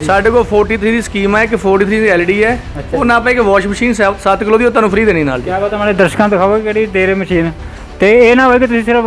ਸਾਡੇ ਕੋਲ 43 ਦੀ ਸਕੀਮ ਹੈ ਕਿ 43 ਦੀ ਐਲਈਡੀ ਹੈ ਉਹ ਨਾ ਪਏ ਕਿ ਵਾਸ਼ ਮਸ਼ੀਨ 7 ਕਿਲੋ ਦੀ ਉਹ ਤੁਹਾਨੂੰ ਫ੍ਰੀ ਦੇਣੀ ਨਾਲ ਜੀ ਕਿਆ ਪਤਾ ਮਾੜੇ ਦਰਸ਼ਕਾਂ ਨੂੰ ਦਿਖਾਓਗੇ ਕਿਹੜੀ ਦੇ ਰਹੇ ਮਸ਼ੀਨ ਤੇ ਇਹ ਨਾ ਹੋਵੇ ਕਿ ਤੁਸੀਂ ਸਿਰਫ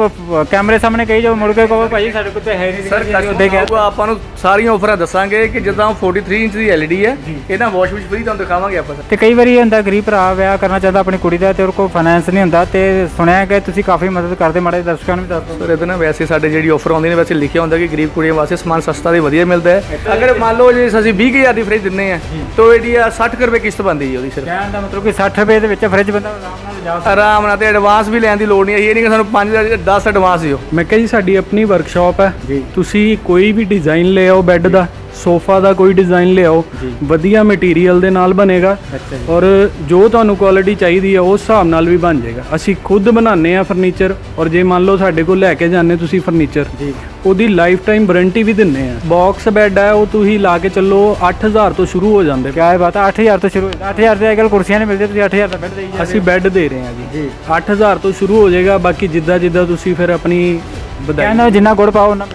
ਕੈਮਰੇ ਸਾਹਮਣੇ ਕਹੀ ਜਾਓ ਮੁੜ ਕੇ ਕਹੋ ਭਾਈ ਸਾਡੇ ਕੋਲ ਤੇ ਹੈ ਨਹੀਂ ਸਰ ਕਸਟਮਰ ਆਪਾਂ ਨੂੰ ਸਾਰੀਆਂ ਆਫਰਾਂ ਦੱਸਾਂਗੇ ਕਿ ਜਿੱਦਾਂ 43 ਇੰਚ ਦੀ ਐਲਈਡੀ ਹੈ ਇਹਦਾ ਵਾਸ਼ ਵਿੱਚ ਫ੍ਰੀ ਤੁਹਾਨੂੰ ਦਿਖਾਵਾਂਗੇ ਆਪਾਂ ਤੇ ਕਈ ਵਾਰੀ ਹੁੰਦਾ ਗਰੀਬ ਭਰਾ ਵਿਆਹ ਕਰਨਾ ਚਾਹੁੰਦਾ ਆਪਣੀ ਕੁੜੀ ਦਾ ਤੇ ਉਹ ਕੋਲ ਫਾਈਨੈਂਸ ਨਹੀਂ ਹੁੰਦਾ ਤੇ ਸੁਣਿਆ ਕਿ ਤੁਸੀਂ ਕਾਫੀ ਮਦਦ ਕਰਦੇ ਮਾੜੇ ਦਰਸ਼ਕਾਂ ਨੂੰ ਵੀ ਦੱਸ ਦਿਓ। ਸਰ ਇਹਦੇ ਨਾਲ ਵੈਸੇ ਸਾਡੇ ਜਿਹੜੀ ਆਫਰ ਆਉਂਦੀ ਨੇ ਵੈਸੇ ਲਿਖਿਆ ਹੁੰਦਾ ਕਿ ਗਰੀਬ ਕੁੜੀਆਂ ਵਾਸਤੇ ਸਮਾਨ ਸਸਤਾ ਤੇ ਵਧੀਆ ਮਿਲਦਾ ਹੈ। ਅਗਰ ਮੰਨ ਲਓ ਜੇ ਅਸੀਂ 20000 ਦੀ ਫ੍ਰਿਜ ਦਿੰਨੇ ਆ ਤਾਂ ਇਹਦੀ ਆ 60 ਕੁ ਰੁਪਏ ਕਿਸ਼ਤ ਬਣਦੀ ਹੈ ਉਹਦੀ ਸਿਰਫ। ਕਹਿਣ ਦਾ ਮਤਲਬ ਕਿ 60 ਰੁਪਏ ਦੇ ਵਿੱਚ ਫ੍ਰਿਜ ਬੰਦਾ ਆਰਾਮ ਨਾਲ ਜਾ ਆਰਾਮ ਨਾਲ ਤੇ ਐਡਵਾਂਸ ਵੀ ਲੈਣ ਦੀ ਲੋੜ ਨਹੀਂ ਇਹ ਨਹੀਂ ਕਿ ਸਾਨੂੰ 5 10 ਐਡਵਾਂਸ ਦਿਓ। ਮੈਂ ਕਿਹਾ ਜੀ ਸਾਡੀ ਆਪਣੀ ਵਰਕਸ਼ਾਪ ਹੈ। ਜੀ। ਤੁਸੀਂ ਕੋਈ ਵੀ ਡਿਜ਼ਾਈਨ ਲੈ ਆਓ ਬੈੱਡ ਦਾ। ਸੋਫਾ ਦਾ ਕੋਈ ਡਿਜ਼ਾਈਨ ਲਿਆਓ ਵਧੀਆ ਮਟੀਰੀਅਲ ਦੇ ਨਾਲ ਬਣੇਗਾ। ਔਰ ਜੋ ਤੁਹਾਨੂੰ ਕੁਆਲਿਟੀ ਚਾਹੀਦੀ ਹੈ ਉਸ ਹਿਸਾਬ ਨਾਲ ਵੀ ਬਣ ਜਾਏਗਾ। ਅਸੀਂ ਖੁਦ ਬਣਾਉਂਦੇ ਆ ਫਰਨੀਚਰ ਔਰ ਜੇ ਮੰਨ ਲਓ ਸਾਡੇ ਕੋਲ ਲੈ ਕੇ ਜਾਂਦੇ ਤੁਸੀਂ ਫਰਨੀਚਰ ਉਹਦੀ ਲਾਈਫ ਟਾਈਮ ਵਾਰੰਟੀ ਵੀ ਦਿੰਨੇ ਆ ਬਾਕਸ ਬੈੱਡ ਹੈ ਉਹ ਤੁਸੀਂ ਲਾ ਕੇ ਚੱਲੋ 8000 ਤੋਂ ਸ਼ੁਰੂ ਹੋ ਜਾਂਦੇ। ਕਿਆ ਬਾਤ ਹੈ 8000 ਤੋਂ ਸ਼ੁਰੂ 8000 ਦੇ ਅੱਜਕੱਲ ਕੁਰਸੀਆਂ ਨਹੀਂ ਮਿਲਦੀਆਂ ਤੁਸੀਂ 8000 ਦਾ ਬੈੱਡ ਦੇਈ ਜਾਂਦੇ ਅਸੀਂ ਬੈੱਡ ਦੇ ਰਹੇ ਹਾਂ ਜੀ। ਜੀ। 8000 ਤੋਂ ਸ਼ੁਰੂ ਹੋ ਜਾਏਗਾ ਬਾਕੀ ਜਿੱਦਾਂ ਜਿੱਦਾਂ ਤੁਸੀਂ ਫਿਰ ਆਪਣੀ ਵਧਾਈ। ਕਹਿੰਦਾ ਜਿੰਨਾ ਗੁੜ ਪਾਓ ਉਹਨਾਂ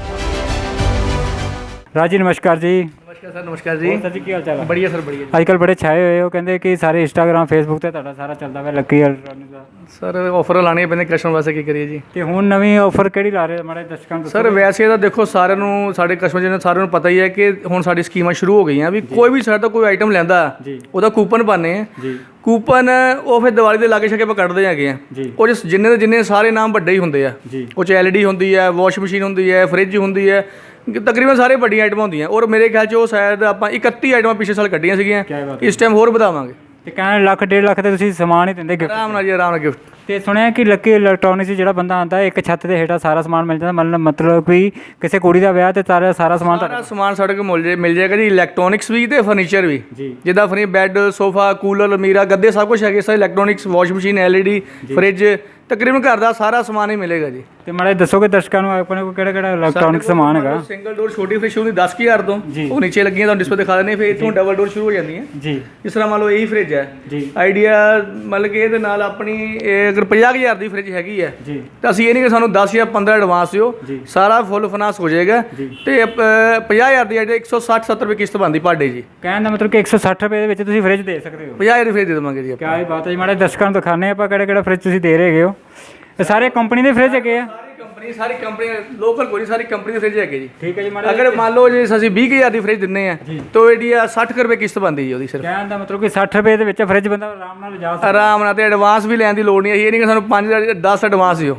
ਰਾਜੀ ਨਮਸਕਾਰ ਜੀ। ਨਮਸਕਾਰ ਸਰ ਨਮਸਕਾਰ ਜੀ। ਸਰ ਜੀ ਕੀ ਹਾਲ ਚਾਲ ਹੈ ਬੜੀਆ ਸਰ ਬੜੀਆ ਅੱਜ ਕੱਲ ਬੜੇ ਛਾਏ ਹੋਏ ਹੋ ਕਹਿੰਦੇ ਕਿ ਸਾਰੇ ਇੰਸਟਾਗ੍ਰam ਫੇਸਬੁੱਕ ਤੇ ਤੁਹਾਡਾ ਸਾਰਾ ਚੱਲਦਾ ਪਿਆ ਲੱਕੀ ਇਲੈਕਟ੍ਰੋਨਿਕ ਦਾ। ਸਰ ਆਫਰ ਲਾਣੇ ਪੈਂਦੇ ਕਸਟਮਰ ਵਾਸਤੇ ਕੀ ਕਰੀਏ ਜੀ? ਤੇ ਹੁਣ ਨਵੀਂ ਆਫਰ ਕਿਹੜੀ ਲਾ ਰਹੇ ਮਾੜੇ ਦਰਸ਼ਕਾਂ ਨੂੰ ਸਰ ਵੈਸੇ ਤਾਂ ਦੇਖੋ ਸਾਰਿਆਂ ਨੂੰ ਸਾਡੇ ਕਸਟਮਰ ਜਿਹਨਾਂ ਸਾਰਿਆਂ ਨੂੰ ਪਤਾ ਹੀ ਹੈ ਕਿ ਹੁਣ ਸਾਡੀ ਸਕੀਮਾਂ ਸ਼ੁਰੂ ਹੋ ਗਈਆਂ ਵੀ ਕੋਈ ਵੀ ਸਾਡਾ ਕੋਈ ਆਈਟਮ ਲੈਂਦਾ। ਉਹਦਾ ਕੂਪਨ ਪਾਣੇ ਆ ਜੀ। ਕੂਪਨ ਉਹ ਫਿਰ ਦੀਵਾਲੀ ਦੇ ਲਾਗੇ ਛਕੇ ਆਪਾਂ ਕੱਢਦੇ ਹੈਗੇ ਆ। ਉਹ ਜਿਸ ਜਿੰਨੇ ਦੇ ਜਿੰਨੇ ਸਾਰੇ ਨਾਮ ਵੱਡੇ ਹੀ ਹੁੰਦੇ ਆ। ਉਹ ਚ ਐਲਈਡੀ ਹੁੰਦੀ ਹੈ ਵਾਸ਼ ਮਸ਼ੀਨ ਹੁੰਦੀ ਹੈ ਫ੍ਰਿਜ ਹੁੰਦੀ ਹੈ। ਤਕਰੀਬਨ ਸਾਰੇ ਵੱਡੀਆਂ ਆਈਟਮਾਂ ਹੁੰਦੀਆਂ। ਔਰ ਮੇਰੇ ਖਿਆਲ ਚ ਉਹ ਸ਼ਾਇਦ ਆਪਾਂ 31 ਆਈਟਮਾਂ ਪਿਛਲੇ ਸਾਲ ਕੱਢੀਆਂ ਸੀਗੀਆਂ। ਇਸ ਟਾਈਮ ਹੋਰ ਵਧਾਵਾਂਗੇ। ਤੇ ਕਹਿੰਦੇ ਲੱਖ ਡੇਢ ਲੱਖ ਤੇ ਤੁਸੀਂ ਸਮਾਨ ਹੀ ਦਿੰਦੇ ਗਿਫਟ ਆਰਾਮ ਨਾਲ ਜੀ ਆਰਾਮ ਨਾਲ ਗਿਫਟ ਤੇ ਸੁਣਿਆ ਕਿ ਲੱਕੀ ਇਲੈਕਟ੍ਰੋਨਿਕਸ ਜਿਹੜਾ ਬੰਦਾ ਆਂਦਾ ਇੱਕ ਛੱਤ ਦੇ ਹੇਠਾਂ ਸਾਰਾ ਸਮਾਨ ਮਿਲ ਜਾਂਦਾ। ਮਤਲਬ ਮਤਲਬ ਵੀ ਕਿਸੇ ਕੁੜੀ ਦਾ ਵਿਆਹ ਤੇ ਸਾਰਾ ਸਾਰਾ ਸਮਾਨ ਸਾਰਾ ਸਮਾਨ ਸਾਡੇ ਕੋਲ ਮਿਲ ਜੇ ਮਿਲ ਜਾਏਗਾ ਜੀ ਇਲੈਕਟ੍ਰੋਨਿਕਸ ਵੀ ਤੇ ਫਰਨੀਚਰ ਵੀ। ਜਿੱਦਾਂ ਫਰਨੀ ਬੈੱਡ ਸੋਫਾ ਕੂਲਰ ਅਲਮੀਰਾ ਗੱਦੇ ਸਭ ਕੁਝ ਹੈਗੇ। ਸਾਰੇ electronics wash machine LED fridge ਤਕਰੀਬਨ ਘਰ ਦਾ ਸਾਰਾ ਸਮਾਨ ਹੀ ਮਿਲੇਗਾ ਜੀ। ਤੇ ਮਾੜੇ ਦੱਸੋਗੇ ਦਰਸ਼ਕਾਂ ਨੂੰ ਆਪਣੇ ਕੋਲ ਕਿਹੜਾ ਕਿਹੜਾ ਇਲੈਕਟ੍ਰੋਨਿਕ ਸਮਾਨ ਹੈਗਾ? ਸਿੰਗਲ ਡੋਰ ਛੋਟੀ ਫ੍ਰਿਜ ਸ਼ੁਰੂ ਦੀ 10000 ਤੋਂ। ਜੀ। ਉਹ ਨੀਚੇ ਲੱਗੀਆਂ ਤੁਹਾਨੂੰ ਡਿਸਪਲੇ ਦਿਖਾ ਦਿੰਦੇ ਫਿਰ ਇੱਥੋਂ ਡਬਲ ਡੋਰ ਸ਼ੁਰੂ ਹੋ ਜਾਂਦੀਆਂ ਜੀ। ਇਸ ਤਰ੍ਹਾਂ ਮੰਨ ਲਓ ਇਹੀ ਫ੍ਰਿਜ ਹੈ। ਜੀ। ਆਈਡੀਆ ਮਤਲਬ ਕਿ ਇਹਦੇ ਨਾਲ ਆਪਣੀ ਇਹ ਅਗਰ 50000 ਦੀ ਫ੍ਰਿਜ ਹੈਗੀ ਹੈ ਜੀ। ਤਾਂ ਅਸੀਂ ਇਹ ਨਹੀਂ ਕਿ ਸਾਨੂੰ 10 ਜਾਂ 15 ਐਡਵਾਂਸ ਦਿਓ ਜੀ। ਸਾਰਾ ਫੁੱਲ ਫਾਈਨਾਂਸ ਹੋ ਜਾਏਗਾ। ਜੀ। ਤੇ 50000 ਦੀ ਆਈਡੀਆ 160 70 ਰੁਪਏ ਕਿਸ਼ਤ ਬਣਦੀ ਪਰ ਡੇ ਜੀ ਕਹਿਣ ਦਾ ਮਤਲਬ ਕਿ 160 ਰੁਪਏ ਦੇ ਵਿੱਚ ਤੁਸੀਂ ਫ੍ਰਿਜ ਦੇ ਸਕਦੇ ਹੋ? 50000 ਦੀ ਫ੍ਰਿਜ ਦੇ ਦੇਵਾਂਗੇ ਜੀ ਆਪਾਂ। ਕਿਆ ਇਹ ਬਾਤ ਹੈ ਜੀ ਮਾੜੇ ਦਰਸ਼ਕਾਂ ਨੂੰ ਦਿਖਾਣੇ ਆਪਾਂ ਕਿਹੜਾ ਕਿਹੜਾ ਫ੍ਰਿਜ ਤੁਸੀਂ ਦੇ ਰਹੇ ਹੋ। ਇਹ ਸਾਰੇ ਕੰਪਨੀ ਦੇ ਫ੍ਰਿਜ ਹੈਗੇ ਆ। ਸਾਰੀ ਕੰਪਨੀ ਸਾਰੀ ਕੰਪਨੀ ਲੋਕਲ ਕੋਈ ਨਹੀਂ ਸਾਰੀ ਕੰਪਨੀ ਦੇ ਫ੍ਰਿਜ ਹੈਗੇ ਜੀ। ਠੀਕ ਹੈ ਜੀ ਮਾੜੇ ਅਗਰ ਮੰਨ ਲਓ ਜੇ ਅਸੀਂ 20000 ਦੀ ਫ੍ਰਿਜ ਦਿੰਨੇ ਆ ਤਾਂ ਇਹਦੀ ਆ 60 ਕੁ ਰੁਪਏ ਕਿਸ਼ਤ ਬਣਦੀ ਜੀ ਉਹਦੀ ਸਿਰਫ। ਕਹਿਣ ਦਾ ਮਤਲਬ ਕਿ 60 ਰੁਪਏ ਦੇ ਵਿੱਚ ਫ੍ਰਿਜ ਬੰਦਾ ਆਰਾਮ ਨਾਲ ਜਾ ਸਕਦਾ। ਆਰਾਮ ਨਾਲ ਤੇ ਐਡਵਾਂਸ ਵੀ ਲੈਣ ਦੀ ਲੋੜ ਨਹੀਂ ਹੈ ਇਹ ਨਹੀਂ ਕਿ ਸਾਨੂੰ 5 10 ਐਡਵਾਂਸ ਦਿਓ।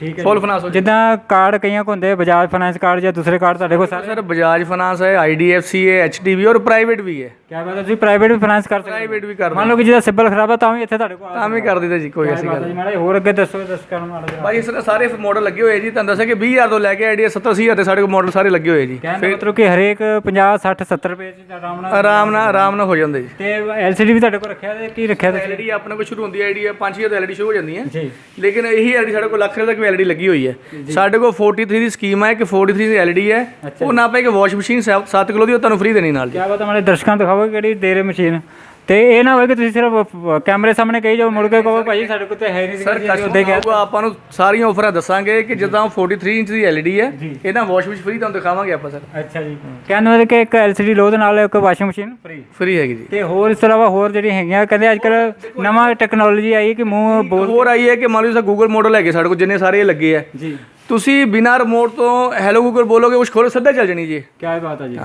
ਠੀਕ ਹੈ ਫੁੱਲ ਫਾਈਨਾਂਸ ਹੋ ਜਿੱਦਾਂ ਕਾਰਡ ਕਈਆਂ ਕੋਲ ਹੁੰਦੇ ਬਜਾਜ ਫਾਈਨੈਂਸ ਕਾਰਡ ਜਾਂ ਦੂਸਰੇ ਕਾਰਡ ਤੁਹਾਡੇ ਕੋਲ ਸਾਰੇ? ਸਰ ਬਜਾਜ ਫਾਈਨਾਂਸ ਹੈ ਆਈਡੀਐਫਸੀ ਹੈ ਐਚਡੀਬੀ ਔਰ ਪ੍ਰਾਈਵੇਟ ਵੀ ਹੈ। ਕਿਆ ਬਾਤ ਹੈ ਤੁਸੀਂ ਪ੍ਰਾਈਵੇਟ ਵੀ ਫਾਈਨੈਂਸ ਕਰ ਸਕਦੇ ਪ੍ਰਾਈਵੇਟ ਵੀ ਕਰ ਹੋ ਮੰਨ ਲਓ ਕਿ ਜਿਹਦਾ ਸਿਬਲ ਖਰਾਬ ਆ ਤਾਂ ਵੀ ਇੱਥੇ ਤੁਹਾਡੇ ਕੋਲ ਆ ਤਾਂ ਵੀ ਕਰ ਦਿੰਦੇ ਜੀ ਕੋਈ ਐਸੀ ਗੱਲ ਜੀ ਮਾੜੇ ਹੋਰ ਅੱਗੇ ਦੱਸੋ ਦਰਸ਼ਕਾਂ ਨੂੰ ਮਾੜਾ ਜਿਹਾ। ਭਾਈ ਇਸ ਤਰ੍ਹਾਂ ਸਾਰੇ ਮਾਡਲ ਲੱਗੇ ਹੋਏ ਜੀ ਤੁਹਾਨੂੰ ਦੱਸਿਆ ਕਿ 20000 ਤੋਂ ਲੈ ਕੇ ਆਈਡੀਆ 70 80000 ਦੇ ਸਾਡੇ ਕੋਲ ਮਾਡਲ ਸਾਰੇ ਲੱਗੇ ਹੋਏ ਜੀ। ਕਹਿਣ ਦਾ ਮਤਲਬ ਕਿ ਹਰੇਕ 50 60 70 ਰੁਪਏ ਚ ਆਰਾਮ ਨਾਲ ਆਰਾਮ ਨਾਲ ਆਰਾਮ ਨਾਲ ਹੋ ਜਾਂਦੇ ਜੀ। ਤੇ ਐਲਸੀਡੀ ਵੀ ਤੁਹਾਡੇ ਕੋਲ ਰੱਖਿਆ ਤੇ ਕੀ ਰੱਖਿਆ ਤੁਸੀਂ? ਐਲਈਡੀ ਆਪਣੇ ਕੋਲ ਸ਼ੁਰੂ ਹੁੰਦੀ ਹੈ ਆਈਡੀਆ 5000 ਤੋਂ ਐਲਈਡੀ ਸ਼ੁਰੂ ਹੋ ਜਾਂਦੀ ਹੈ ਜੀ। ਲੇਕਿਨ ਇਹੀ ਐਲਈਡੀ ਸਾਡੇ ਕੋਲ ਲੱਖ ਰੁਪਏ ਤੱਕ ਵੀ ਐਲਈਡੀ ਲੱਗੀ ਹੋਈ ਹੈ ਸਾਡੇ ਕੋਲ 43 ਦੀ ਸਕੀਮ ਹੈ ਕਿ 43 ਦੀ ਐਲਈਡੀ ਹੈ ਉਹ ਨਾ ਪਏ ਕਿ ਵਾਸ਼ ਮਸ਼ੀਨ 7 ਕਿਲੋ ਦੀ ਉਹ ਤੁਹਾਨੂੰ ਫ੍ਰੀ ਦੇਣੀ ਨਾਲ ਜੀ। ਕਿਆ ਬਾਤ ਹੈ ਮਾੜੇ ਦਰਸ਼ਕਾਂ ਨੂੰ ਦਿਖਾਓਗੇ ਕਿਹੜੀ ਰਹੇ ਮਸ਼ੀਨ। ਤੇ ਇਹ ਨਾ ਹੋਵੇ ਕਿ ਤੁਸੀਂ ਸਿਰਫ ਕੈਮਰੇ ਸਾਹਮਣੇ ਕਹੀ ਜਾਓ ਮੁੜ ਕੇ ਕਹੋ ਭਾਈ ਸਾਡੇ ਕੋਲ ਤੇ ਹੈ ਨਹੀਂ ਸਰ ਕਸਟਮਰ ਆਪਾਂ ਨੂੰ ਸਾਰੀਆਂ ਆਫਰਾਂ ਦੱਸਾਂਗੇ ਕਿ ਜਿੱਦਾਂ 43 ਇੰਚ ਦੀ ਐਲਈਡੀ ਹੈ ਇਹਦਾ ਵਾਸ਼ ਵਿੱਚ ਫ੍ਰੀ ਤੁਹਾਨੂੰ ਦਿਖਾਵਾਂਗੇ ਆਪਾਂ ਸਰ। ਅੱਛਾ ਜੀ। ਮਤਲਬ ਕਿ ਇੱਕ ਐਲਸੀਡੀ ਲੋ ਦੇ ਨਾਲ ਇੱਕ ਵਾਸ਼ਿੰਗ ਮਸ਼ੀਨ ਫ੍ਰੀ ਫ੍ਰੀ ਹੈਗੀ ਜੀ। ਤੇ ਹੋਰ ਇਸ ਤੋਂ ਇਲਾਵਾ ਹੋਰ ਜਿਹੜੀਆਂ ਹੈਗੀਆਂ ਕਹਿੰਦੇ ਅੱਜ ਕੱਲ ਨਵਾਂ ਟੈਕਨੋਲੋਜੀ ਆਈ ਕਿ ਮੂੰਹ ਬੋਲ ਹੋਰ ਆਈ ਹੈ ਕਿ ਮੰਨ ਲਓ ਤੁਸੀਂ ਗੂਗਲ ਮਾਡਲ ਹੈਗੇ ਸਾਡੇ ਕੋਲ ਜਿੰਨੇ ਸਾਰੇ ਲੱਗੇ ਆ। ਜੀ। ਤੁਸੀਂ ਬਿਨਾਂ ਰਿਮੋਟ ਤੋਂ ਹੈਲੋ ਗੂਗਲ ਬੋਲੋਗੇ ਉਸ ਖੋਲੋ ਸਿੱਧਾ ਚੱਲ ਜਾਣੀ ਜੀ। ਇਹ ਬਾਤ ਹੈ ਜੀ।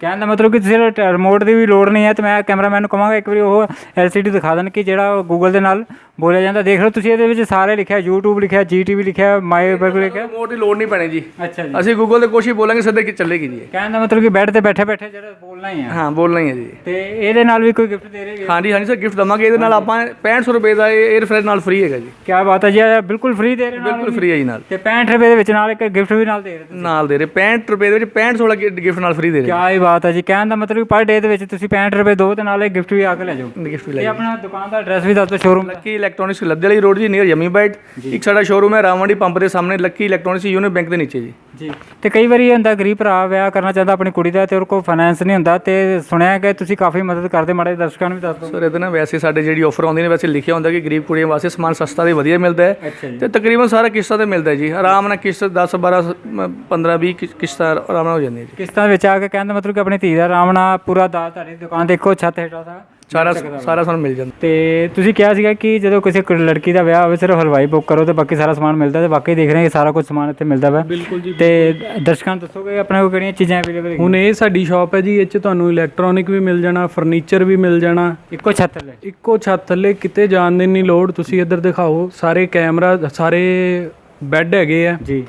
ਕਹਿਣ ਦਾ ਮਤਲਬ ਕਿ ਤੁਸੀਂ ਰਿਮੋਟ ਦੀ ਵੀ ਲੋੜ ਨਹੀਂ ਹੈ ਤੇ ਮੈਂ ਕੈਮਰਾਮੈਨ ਨੂੰ ਕਹਾਂਗਾ ਇੱਕ ਵਾਰੀ ਉਹ LCD ਦਿਖਾ ਦੇਣ ਕਿ ਜਿਹੜਾ ਗੂਗਲ ਦੇ ਨਾਲ ਬੋਲਿਆ ਜਾਂਦਾ। ਦੇਖ ਲਓ ਤੁਸੀਂ ਇਹਦੇ ਵਿੱਚ ਸਾਰੇ ਲਿਖਿਆ YouTube ਲਿਖਿਆ GTV ਲਿਖਿਆ ਮਾਈ ਵਰਗ ਲਿਖਿਆ। ਰਿਮੋਟ ਦੀ ਲੋੜ ਨਹੀਂ ਪੈਣੀ ਜੀ। ਅੱਛਾ ਜੀ। ਅਸੀਂ ਗੂਗਲ ਤੇ ਕੋਸ਼ਿਸ਼ ਬੋਲਾਂਗੇ ਸਿੱਧਾ ਕਿ ਚੱਲੇਗੀ ਜੀ। ਇਹ। ਕਹਿਣ ਦਾ ਮਤਲਬ ਕਿ ਬੈੱਡ ਤੇ ਬੈਠੇ ਬੈਠੇ ਜਿਹੜਾ ਬੋਲਣਾ ਹੀ ਆ। ਹਾਂ ਬੋਲਣਾ ਹੀ ਹੈ ਜੀ। ਤੇ ਇਹਦੇ ਨਾਲ ਵੀ ਕੋਈ ਗਿਫਟ ਦੇ ਰਹੇ ਹਾਂਜੀ ਹਾਂਜੀ ਸਰ ਗਿਫਟ ਦਵਾਂਗੇ। ਇਹਦੇ ਨਾਲ ਆਪਾਂ 6500 ਰੁਪਏ ਦਾ 에ਅਰ ਫ੍ਰੈਸ਼ ਨਾਲ ਫ੍ਰੀ ਹੈਗਾ ਜੀ। ਕਿਆ ਬਾਤ ਹੈ ਜੀ ਇਹ ਬਿਲਕੁਲ ਫ੍ਰੀ ਦੇ ਰਹੇ ਬਿਲਕੁਲ ਫ੍ਰੀ ਹੈ ਜੀ ਨਾਲ। ਤੇ 65 ਰੁਪਏ ਦੇ ਵਿੱਚ ਨਾਲ ਇੱਕ ਗਿਫਟ ਵੀ ਨਾਲ ਦੇ ਰਹੇ ਤੁਸੀਂ। ਨਾਲ ਦੇ ਰਹੇ। 65 ਰੁਪਏ ਦੇ ਵਿੱਚ 65 16 ਗਿਫਟ ਨਾਲ ਫ੍ਰੀ ਦੇ ਰਹੇ। ਇਹ ਬਾਤ ਹੈ ਜੀ। ਕਹਿਣ ਦਾ ਮਤਲਬ ਪਰ ਡੇ ਦੇ ਵਿੱਚ ਤੁਸੀਂ 65 ਰੁਪਏ ਦੋ ਤੇ ਨਾਲ ਇੱਕ ਗਿਫਟ ਵੀ ਆ ਕੇ ਲੈ ਜਾਓ। ਗਿਫਟ ਵੀ ਲੈ ਆਪਣਾ ਦੁਕਾਨ ਦਾ ਐਡਰੈਸ ਵੀ ਦੱਸ ਦਿਓ ਸ਼ੋਰੂਮ ਲੱਕੀ ਇਲੈਕਟ੍ਰੋਨਿਕਸ ਲੱਦੇ ਵਾਲੀ ਰੋਡ ਜੀ ਨੀਅਰ ਯਮੀ ਬਾਈਟ ਇੱਕ ਸਾਡਾ ਸ਼ੋਰੂਮ ਹੈ ਰਾਮਵੰਡੀ ਪੰਪ ਦੇ ਸਾਹਮਣੇ ਲੱਕੀ ਇਲੈਕਟ੍ਰੋਨਿਕਸ ਯੂਨੀਅਨ ਬੈਂਕ ਦੇ ਨੀਚੇ ਜੀ। ਜੀ। ਤੇ ਕਈ ਵਾਰੀ ਇਹ ਹੁੰਦਾ ਗਰੀਬ ਭਰਾ ਵਿਆਹ ਕਰਨਾ ਚਾਹੁੰਦਾ ਆਪਣੀ ਕੁੜੀ ਦਾ ਤੇ ਉਹਦੇ ਕੋਲ ਫਾਈਨੈਂਸ ਨਹੀਂ ਹੁੰਦਾ ਤੇ ਸੁਣਿਆ ਕਿ ਤੁਸੀਂ ਕਾਫੀ ਮਦਦ ਕਰਦੇ ਮਾੜੇ ਦਰਸ਼ਕਾਂ ਨੂੰ ਵੀ ਦੱਸ ਦਿਓ। ਸਰ ਇਹਦੇ ਨਾਲ ਵੈਸੇ ਸਾਡੇ ਜਿਹੜੀ ਆਫਰ ਆਉਂਦੀ ਨੇ ਵੈਸੇ ਲਿਖਿਆ ਹੁੰਦਾ ਕਿ ਗਰੀਬ ਕੁੜੀਆਂ ਵਾਸਤੇ ਸਮਾਨ ਸਸਤਾ ਤੇ ਵਧੀਆ ਮਿਲਦਾ ਹੈ। ਤੇ ਤਕਰੀਬਨ ਸਾਰਾ ਕਿਸ਼ਤਾਂ ਤੇ ਮਿਲਦਾ ਜੀ। ਆਰਾਮ ਨਾਲ ਕਿਸ਼ਤ 10 12 15 20 ਕਿ- ਕਿਸ਼ਤਾਂ ਆਰਾਮ ਨਾਲ ਹੋ ਜਾਂਦੀਆਂ ਜੀ। ਕਿਸ਼ਤਾਂ ਵਿੱਚ ਆ ਕੇ ਕਹਿਣ ਦਾ ਮਤਲਬ ਕਿ ਆਪਣੀ ਧੀ ਦਾ ਆਰਾਮ ਨਾਲ ਪੂਰਾ ਦਾ ਤੁਹਾਡੀ ਦੁਕਾਨ ਇੱਕੋ ਛੱਤ ਹੇਠਾਂ ਸਾ ਸਾਰਾ ਸਾਰਾ ਸਾਨੂੰ ਮਿਲ ਜਾਂਦਾ। ਤੇ ਤੁਸੀਂ ਕਿਹਾ ਸੀਗਾ ਕਿ ਜਦੋਂ ਕਿਸੇ ਕੁ- ਲੜਕੀ ਦਾ ਵਿਆਹ ਹੋਵੇ ਸਿਰਫ ਹਲਵਾਈ ਬੁੱਕ ਕਰੋ ਤੇ ਬਾਕੀ ਸਾਰਾ ਸਮਾਨ ਮਿਲਦਾ ਤੇ ਬਾਕੀ ਦੇਖ ਰਹੇ ਹਾਂ ਕਿ ਸਾਰਾ ਕੁਝ ਸਮਾਨ ਇੱਥੇ ਮਿਲਦਾ ਵਾ। ਬਿਲਕੁਲ ਜੀ ਤੇ ਦਰਸ਼ਕਾਂ ਨੂੰ ਦੱਸੋਗੇ ਆਪਣੇ ਕੋਲ ਕਿਹੜੀਆਂ ਚੀਜ਼ਾਂ ਅਵੇਲੇਬਲ ਹੁਣ ਇਹ ਸਾਡੀ ਸ਼ਾਪ ਹੈ ਜੀ ਇਹ ਚ ਤੁਹਾਨੂੰ ਇਲੈਕਟ੍ਰੋਨਿਕ ਵੀ ਮਿਲ ਜਾਣਾ ਫਰਨੀਚਰ ਵੀ ਮਿਲ ਜਾਣਾ। ਇੱਕੋ ਛੱਤ ਥੱਲੇ। ਇੱਕੋ ਛੱਤ ਥੱਲੇ ਕਿਤੇ ਜਾਣ ਦੀ ਨਹੀਂ ਲੋੜ ਤੁਸੀਂ ਇੱਧਰ ਦਿਖਾਓ। ਸਾਰੇ ਕੈਮਰਾ ਸਾਰੇ ਬੈੱਡ ਹੈਗੇ ਆ। ਜੀ।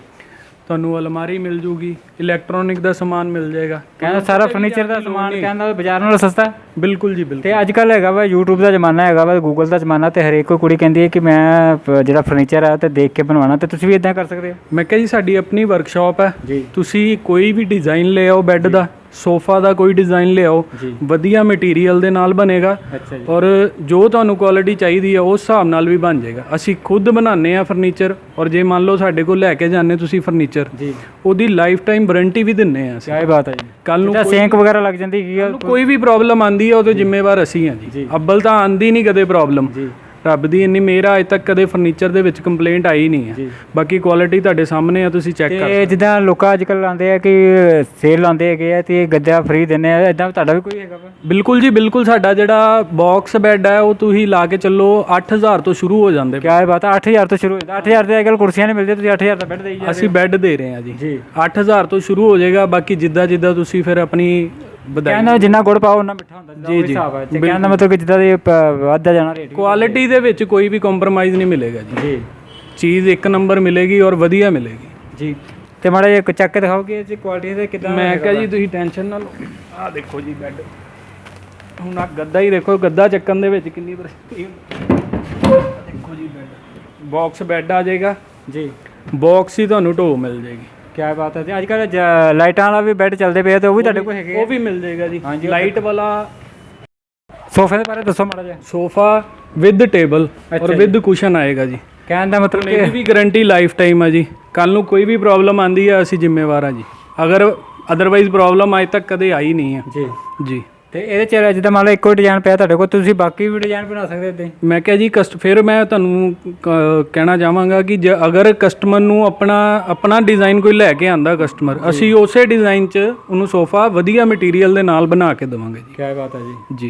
ਤੁਹਾਨੂੰ ਅਲਮਾਰੀ ਮਿਲ ਜੂਗੀ। ਇਲੈਕਟ੍ਰੋਨਿਕ ਦਾ ਸਮਾਨ ਮਿਲ ਜਾਏਗਾ। ਕਹਿੰਦਾ ਸਾਰਾ ਫਰਨੀਚਰ ਦਾ ਸਮਾਨ ਕਹਿੰਦਾ ਬਾਜ਼ਾਰ ਨਾਲੋਂ ਸਸਤਾ? ਹੈ। ਬਿਲਕੁਲ ਜੀ ਬਿਲਕੁਲ। ਤੇ ਅੱਜ ਕੱਲ ਹੈਗਾ ਵਾ YouTube ਦਾ ਜ਼ਮਾਨਾ ਹੈਗਾ ਵਾ Google ਦਾ ਜ਼ਮਾਨਾ ਤੇ ਹਰੇਕ ਕੋਈ ਕੁੜੀ ਕਹਿੰਦੀ ਹੈ ਕਿ ਮੈਂ ਜਿਹੜਾ ਫਰਨੀਚਰ ਆ ਤੇ ਦੇਖ ਕੇ ਬਣਵਾਉਣਾ ਤੇ ਤੁਸੀਂ ਵੀ ਇਦਾਂ ਕਰ ਸਕਦੇ ਹੋ? ਮੈਂ ਕਿਹਾ ਜੀ ਸਾਡੀ ਆਪਣੀ ਵਰਕਸ਼ਾਪ ਹੈ। ਜੀ। ਤੁਸੀਂ ਕੋਈ ਵੀ ਡਿਜ਼ਾਈਨ ਲੈ ਆਓ ਬੈੱਡ ਦਾ ਸੋਫਾ ਦਾ ਕੋਈ ਡਿਜ਼ਾਈਨ ਲਿਆਓ ਜੀ। ਵਧੀਆ ਮਟੀਰੀਅਲ ਦੇ ਨਾਲ ਬਣੇਗਾ। ਅੱਛਾ ਜੀ। ਔਰ ਜੋ ਤੁਹਾਨੂੰ ਕੁਆਲਿਟੀ ਚਾਹੀਦੀ ਹੈ ਉਸ ਹਿਸਾਬ ਨਾਲ ਵੀ ਬਣ ਜਾਏਗਾ। ਅਸੀਂ ਖੁਦ ਬਣਾਉਂਦੇ ਆ ਫਰਨੀਚਰ ਔਰ ਜੇ ਮੰਨ ਲਓ ਸਾਡੇ ਕੋਲ ਲੈ ਕੇ ਜਾਂਦੇ ਤੁਸੀਂ ਫਰਨੀਚਰ ਜੀ। ਉਹਦੀ ਲਾਈਫ ਟਾਈਮ ਵਾਰੰਟੀ ਵੀ ਦਿੰਨੇ ਆ ਅਸੀਂ। ਕਿਆ ਬਾਤ ਹੈ ਜੀ। ਕੱਲ ਨੂੰ ਸੇਂਕ ਵਗੈਰਾ ਲੱਗ ਜਾਂਦੀ ਕੀ ਕੋਈ ਵੀ ਪ੍ਰੋਬਲਮ ਆਂਦੀ ਹੈ ਉਹਦੇ ਜ਼ਿੰਮੇਵਾਰ ਅਸੀਂ ਹਾਂ ਜੀ। ਅੱਬਲ ਤਾਂ ਆਂਦੀ ਨਹੀਂ ਕਦੇ ਪ੍ਰੋਬਲਮ ਜੀ। ਰੱਬ ਦੀ ਇੰਨੀ ਮਿਹਰ ਆ ਅਜੇ ਤੱਕ ਕਦੇ ਫਰਨੀਚਰ ਦੇ ਵਿੱਚ ਕੰਪਲੇਂਟ ਆਈ ਨਹੀਂ ਹੈ। ਬਾਕੀ ਕੁਆਲਿਟੀ ਤੁਹਾਡੇ ਸਾਹਮਣੇ ਆ ਤੁਸੀਂ ਚੈੱਕ ਕਰ ਤੇ ਜਿੱਦਾਂ ਲੋਕਾਂ ਅੱਜ ਕੱਲ ਲਾਉਂਦੇ ਆ ਕਿ ਸੇਲ ਲਾਉਂਦੇ ਹੈਗੇ ਆ ਤੇ ਗੱਦਾ ਫ੍ਰੀ ਦਿੰਦੇ ਆ ਇਦਾਂ ਤੁਹਾਡਾ ਵੀ ਕੋਈ ਹੈਗਾ ਵਾ? ਬਿਲਕੁਲ ਜੀ ਬਿਲਕੁਲ ਸਾਡਾ ਜਿਹੜਾ ਬਾਕਸ ਬੈੱਡ ਹੈ ਉਹ ਤੁਸੀਂ ਲਾ ਕੇ ਚੱਲੋ 8000 ਤੋਂ ਸ਼ੁਰੂ ਹੋ ਜਾਂਦੇ ਕਿਆ ਬਾਤ ਹੈ 8000 ਤੋਂ ਸ਼ੁਰੂ ਹੋ ਜਾਂਦਾ। 8000 ਦੇ ਅੱਜਕੱਲ ਕੁਰਸੀਆਂ ਨਹੀਂ ਮਿਲਦੀਆਂ ਤੁਸੀਂ 8000 ਦਾ ਬੈੱਡ ਦੇਈ ਜਾਂਦੇ ਅਸੀਂ ਬੈੱਡ ਦੇ ਰਹੇ ਜੀ। ਜੀ। 8000 ਤੋਂ ਸ਼ੁਰੂ ਹੋ ਜਾਏਗਾ ਬਾਕੀ ਜਿੱਦਾਂ ਜਿੱਦਾਂ ਤੁਸੀਂ ਫਿਰ ਆਪਣੀ ਵਧਾਈ ਕਹਿੰਦਾ ਜਿੰਨਾ ਗੁੜ ਪਾਓ ਉਹਨਾਂ ਮਿੱਠਾ ਹੁੰਦਾ ਜੀ ਜੀ। ਹਿਸਾਬ ਹੈ ਤੇ ਕਹਿੰਦਾ ਮਤਲਬ ਕਿ ਜਿੱਦਾਂ ਦੇ ਵੱਧਦਾ ਜਾਣਾ ਰੇਟ ਕੁਆਲਿਟੀ ਦੇ ਵਿੱਚ ਕੋਈ ਵੀ ਕੰਪਰੋਮਾਈਜ਼ ਨਹੀਂ ਮਿਲੇਗਾ ਜੀ। ਜੀ। ਚੀਜ਼ ਇੱਕ ਨੰਬਰ ਮਿਲੇਗੀ ਔਰ ਵਧੀਆ ਮਿਲੇਗੀ। ਜੀ। ਤੇ ਮਾੜਾ ਜਿਹਾ ਚੱਕ ਕੇ ਦਿਖਾਓਗੇ ਇਹ ਕੁਆਲਿਟੀ ਦੇ ਕਿਦਾਂ ਮੈਂ ਕਿਹਾ ਜੀ ਤੁਸੀਂ ਟੈਨਸ਼ਨ ਨਾ ਲਓ। ਆਹ ਦੇਖੋ ਜੀ ਬੈੱਡ ਹੁਣ ਆ ਗੱਦਾ ਹੀ ਦੇਖੋ ਗੱਦਾ ਚੱਕਣ ਦੇ ਵਿੱਚ ਕਿੰਨੀ ਪਰੇਸ਼ਾਨੀ ਹੁੰਦੀ ਆਹ ਦੇਖੋ ਜੀ ਬੈੱਡ ਬਾਕਸ ਬੈੱਡ ਆ ਜਾਏਗਾ। ਜੀ। ਬਾਕਸ ਹੀ ਤੁਹਾਨੂੰ ਢੋ ਮਿਲ ਜਾਏਗੀ। ਕਿਆ ਬਾਤ ਹੈ ਤੇ ਅੱਜ ਕੱਲ ਲਾਈਟਾਂ ਵਾਲਾ ਵੀ ਬੈੱਡ ਚੱਲਦੇ ਪਏ ਆ ਤੇ ਉਹ ਵੀ ਤੁਹਾਡੇ ਕੋਲ ਹੈਗੇ ਉਹ ਵੀ ਮਿਲ ਜਾਏਗਾ ਜੀ। ਹਾਂਜੀ, ਉਹ ਲਾਈਟ ਵਾਲਾ ਸੋਫੇ ਦੇ ਬਾਰੇ ਦੱਸੋ ਮਾੜਾ ਜਿਹਾ। ਸੋਫਾ ਵਿਦ ਟੇਬਲ ਔਰ ਵਿਦ ਕੁਸ਼ਨ ਆਏਗਾ ਜੀ। ਕਹਿਣ ਦਾ ਮਤਲਬ ਕਿ ਇਹਦੀ ਵੀ ਗਾਰੰਟੀ ਲਾਈਫ ਟਾਈਮ ਹੈ ਜੀ। ਕੱਲ ਨੂੰ ਕੋਈ ਵੀ ਪ੍ਰੋਬਲਮ ਆਂਦੀ ਹੈ ਅਸੀਂ ਜ਼ਿੰਮੇਵਾਰ ਹਾਂ ਜੀ। ਅਗਰ ਅਦਰਵਾਈਜ਼ ਪ੍ਰੋਬਲਮ ਅਜੇ ਤੱਕ ਕਦੇ ਆਈ ਨਹੀਂ ਹੈ ਜੀ। ਜੀ। ਤੇ ਇਹਦੇ ਚ ਜਿੱਦਾਂ ਮੰਨ ਲਓ ਇੱਕੋ ਡਿਜ਼ਾਈਨ ਪਿਆ ਤੁਹਾਡੇ ਕੋਲ ਤੁਸੀਂ ਬਾਕੀ ਵੀ ਡਿਜ਼ਾਈਨ ਬਣਾ ਸਕਦੇ ਇਦਾਂ ਹੀ? ਮੈਂ ਕਿਹਾ ਜੀ ਕਸਟ ਫਿਰ ਮੈਂ ਤੁਹਾਨੂੰ ਕ- ਕਹਿਣਾ ਚਾਹਾਂਗਾ ਕਿ ਜੇ ਅਗਰ ਕਸਟਮਰ ਨੂੰ ਆਪਣਾ ਆਪਣਾ ਡਿਜ਼ਾਈਨ ਕੋਈ ਲੈ ਕੇ ਆਂਦਾ ਕਸਟਮਰ ਅਸੀਂ ਉਸੇ ਡਿਜ਼ਾਈਨ 'ਚ ਉਹਨੂੰ ਸੋਫਾ ਵਧੀਆ ਮਟੀਰੀਅਲ ਦੇ ਨਾਲ ਬਣਾ ਕੇ ਦੇਵਾਂਗੇ ਜੀ। ਕਿਆ ਬਾਤ ਹੈ ਜੀ। ਜੀ।